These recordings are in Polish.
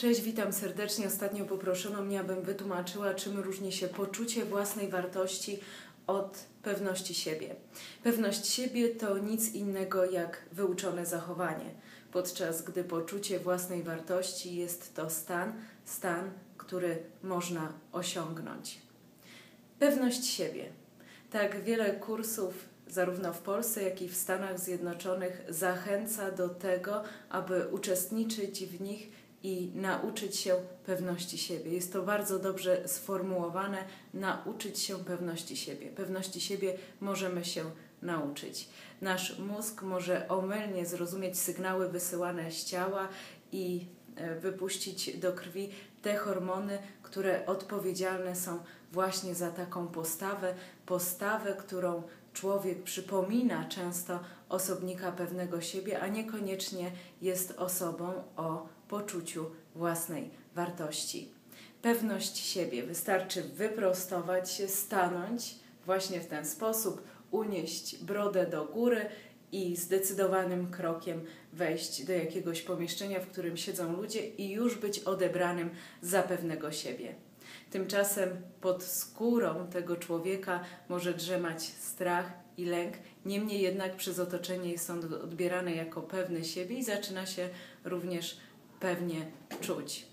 Cześć, witam serdecznie. Ostatnio poproszono mnie, abym wytłumaczyła, czym różni się poczucie własnej wartości od pewności siebie. Pewność siebie to nic innego jak wyuczone zachowanie, podczas gdy poczucie własnej wartości jest to stan, stan, który można osiągnąć. Pewność siebie. Tak wiele kursów zarówno w Polsce, jak i w Stanach Zjednoczonych zachęca do tego, aby uczestniczyć w nich i nauczyć się pewności siebie. Jest to bardzo dobrze sformułowane, nauczyć się pewności siebie. Pewności siebie możemy się nauczyć. Nasz mózg może omylnie zrozumieć sygnały wysyłane z ciała i e, wypuścić do krwi te hormony, które odpowiedzialne są właśnie za taką postawę, postawę, którą człowiek przypomina często osobnika pewnego siebie, a niekoniecznie jest osobą o poczuciu własnej wartości. Pewność siebie wystarczy wyprostować się, stanąć właśnie w ten sposób, unieść brodę do góry i zdecydowanym krokiem wejść do jakiegoś pomieszczenia, w którym siedzą ludzie i już być odebranym za pewnego siebie. Tymczasem pod skórą tego człowieka może drzemać strach i lęk, niemniej jednak przez otoczenie jest on odbierany jako pewny siebie i zaczyna się również pewnie czuć.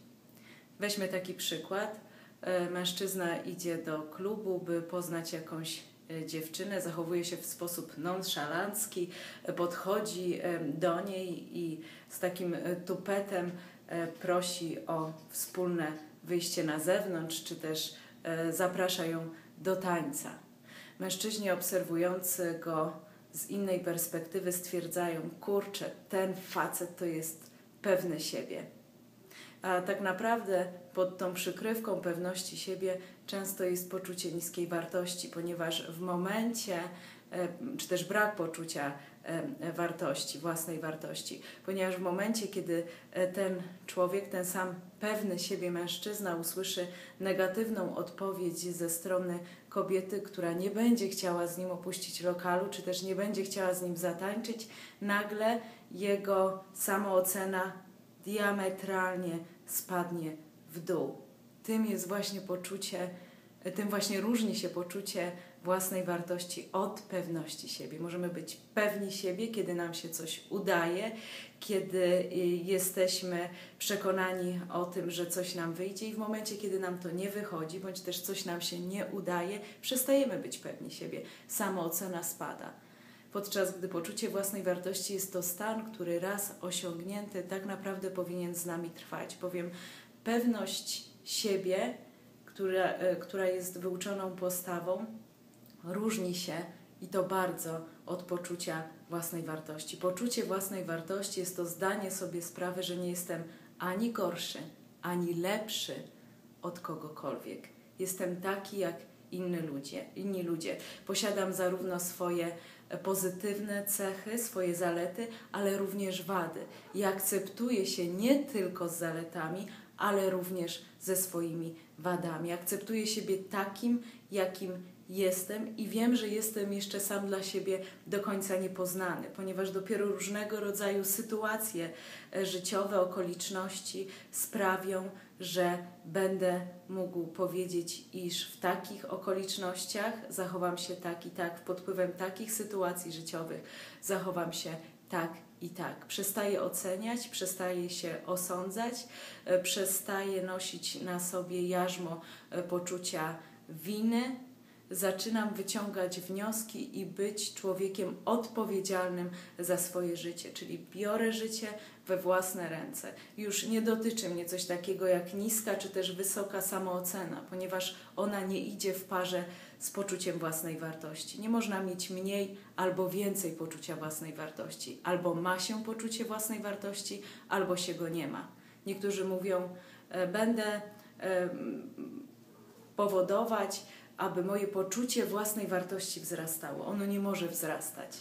Weźmy taki przykład. E, mężczyzna idzie do klubu, by poznać jakąś e, dziewczynę, zachowuje się w sposób nonszalancki, e, podchodzi do niej i z takim tupetem prosi o wspólne wyjście na zewnątrz, czy też zaprasza ją do tańca. Mężczyźni obserwujący go z innej perspektywy stwierdzają: Kurczę, ten facet to jest pewny siebie. A tak naprawdę pod tą przykrywką pewności siebie często jest poczucie niskiej wartości, ponieważ w momencie, e, czy też brak poczucia wartości, własnej wartości, ponieważ w momencie, kiedy e, ten człowiek, ten sam pewny siebie mężczyzna usłyszy negatywną odpowiedź ze strony kobiety, która nie będzie chciała z nim opuścić lokalu, czy też nie będzie chciała z nim zatańczyć, nagle jego samoocena diametralnie spadnie w dół. Tym jest właśnie poczucie, tym właśnie różni się poczucie własnej wartości od pewności siebie. Możemy być pewni siebie, kiedy nam się coś udaje, kiedy y, jesteśmy przekonani o tym, że coś nam wyjdzie, i w momencie, kiedy nam to nie wychodzi, bądź też coś nam się nie udaje, przestajemy być pewni siebie. Samoocena spada podczas gdy poczucie własnej wartości jest to stan, który raz osiągnięty tak naprawdę powinien z nami trwać, bowiem pewność siebie, która, e, która jest wyuczoną postawą, różni się i to bardzo od poczucia własnej wartości. Poczucie własnej wartości jest to zdanie sobie sprawy, że nie jestem ani gorszy, ani lepszy od kogokolwiek. Jestem taki jak inni ludzie, inni ludzie. Posiadam zarówno swoje pozytywne cechy, swoje zalety, ale również wady. I akceptuję się nie tylko z zaletami, ale również ze swoimi wadami. Akceptuję siebie takim, jakim jestem i wiem, że jestem jeszcze sam dla siebie do końca niepoznany, ponieważ dopiero różnego rodzaju sytuacje e, życiowe, okoliczności sprawią, że będę mógł powiedzieć, iż w takich okolicznościach zachowam się tak i tak, pod wpływem takich sytuacji życiowych zachowam się tak i tak. Przestaję oceniać, przestaję się osądzać, e, przestaję nosić na sobie jarzmo e, poczucia winy, zaczynam wyciągać wnioski i być człowiekiem odpowiedzialnym za swoje życie, czyli biorę życie we własne ręce. Już nie dotyczy mnie coś takiego jak niska czy też wysoka samoocena, ponieważ ona nie idzie w parze z poczuciem własnej wartości. Nie można mieć mniej albo więcej poczucia własnej wartości. Albo ma się poczucie własnej wartości, albo się go nie ma. Niektórzy mówią, e, będę powodować, aby moje poczucie własnej wartości wzrastało. Ono nie może wzrastać.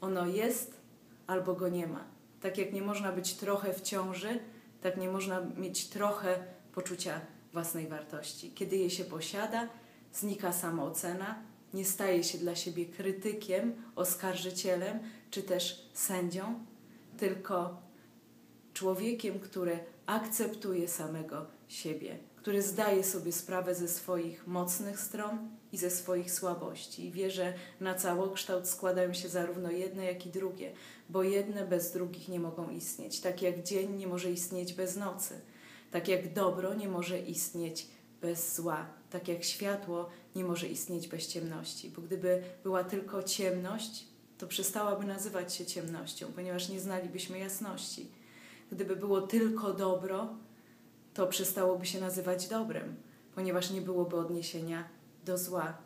Ono jest albo go nie ma. Tak jak nie można być trochę w ciąży, tak nie można mieć trochę poczucia własnej wartości. Kiedy je się posiada, znika samoocena, nie staje się dla siebie krytykiem, oskarżycielem czy też sędzią, tylko człowiekiem, który akceptuje samego siebie, który zdaje sobie sprawę ze swoich mocnych stron i ze swoich słabości. I wie, że na całokształt składają się zarówno jedne, jak i drugie, bo jedne bez drugich nie mogą istnieć, tak jak dzień nie może istnieć bez nocy, tak jak dobro nie może istnieć bez zła, tak jak światło nie może istnieć bez ciemności, bo gdyby była tylko ciemność, to przestałaby nazywać się ciemnością, ponieważ nie znalibyśmy jasności. Gdyby było tylko dobro, to przestałoby się nazywać dobrem, ponieważ nie byłoby odniesienia do zła.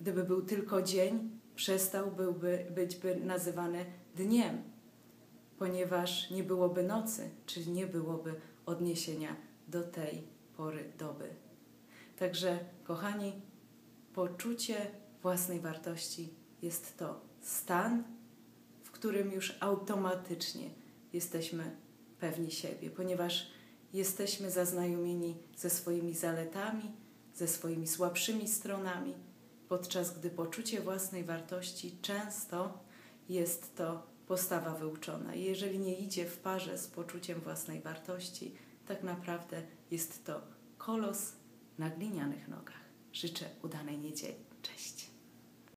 Gdyby był tylko dzień, przestałby być by nazywany dniem, ponieważ nie byłoby nocy, czyli nie byłoby odniesienia do tej pory doby. Także, kochani, poczucie własnej wartości jest to stan, w którym już automatycznie jesteśmy pewni siebie, ponieważ jesteśmy zaznajomieni ze swoimi zaletami, ze swoimi słabszymi stronami, podczas gdy poczucie własnej wartości często jest to postawa wyuczona. Jeżeli nie idzie w parze z poczuciem własnej wartości, tak naprawdę jest to kolos na glinianych nogach. Życzę udanej niedzieli. Cześć.